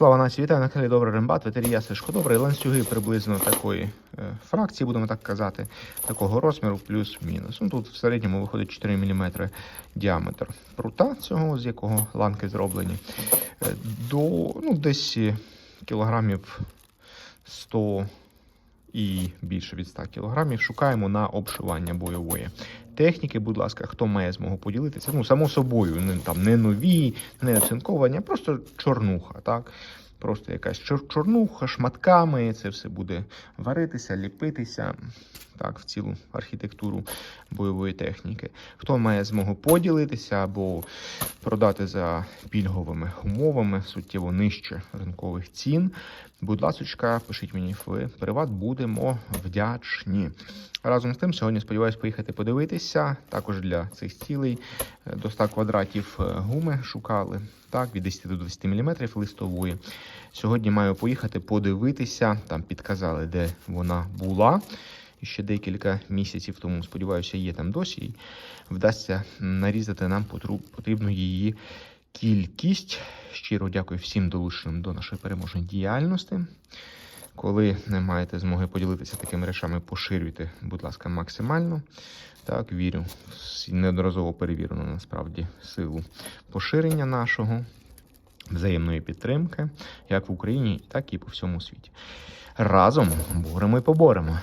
Слава нації, вітаю на каналі Добрий Рембат, ветерія Сишко Добрий. Ланцюги приблизно такої е, фракції, будемо так казати, такого розміру плюс-мінус. Ну, тут в середньому виходить 4 мм діаметр прута цього, з якого ланки зроблені. Е, до ну, десь кілограмів 100 і більше від 100 кілограмів шукаємо на обшивання бойової техніки. Будь ласка, хто має змогу поділитися? Ну, само собою, не, там, не нові, не оцинковані, а просто чорнуха, так? Просто якась чор- чорнуха, шматками, це все буде варитися, ліпитися так, в цілу архітектуру бойової техніки. Хто має змогу поділитися або продати за пільговими умовами, суттєво нижче ринкових цін, будь ласочка, пишіть мені в приват, будемо вдячні. Разом з тим, сьогодні сподіваюся поїхати подивитися. Також для цих цілей е, до 100 квадратів е, гуми шукали, так, від 10 до 20 мм листової. Сьогодні маю поїхати подивитися, там підказали, де вона була. Ще декілька місяців тому, сподіваюся, є там досі. І вдасться нарізати нам потрібну її кількість. Щиро дякую всім долученим до нашої переможної діяльності. Коли не маєте змоги поділитися такими речами, поширюйте, будь ласка, максимально. Так, вірю, неодноразово перевірено насправді силу поширення нашого, взаємної підтримки, як в Україні, так і по всьому світі. Разом боремо і поборемо.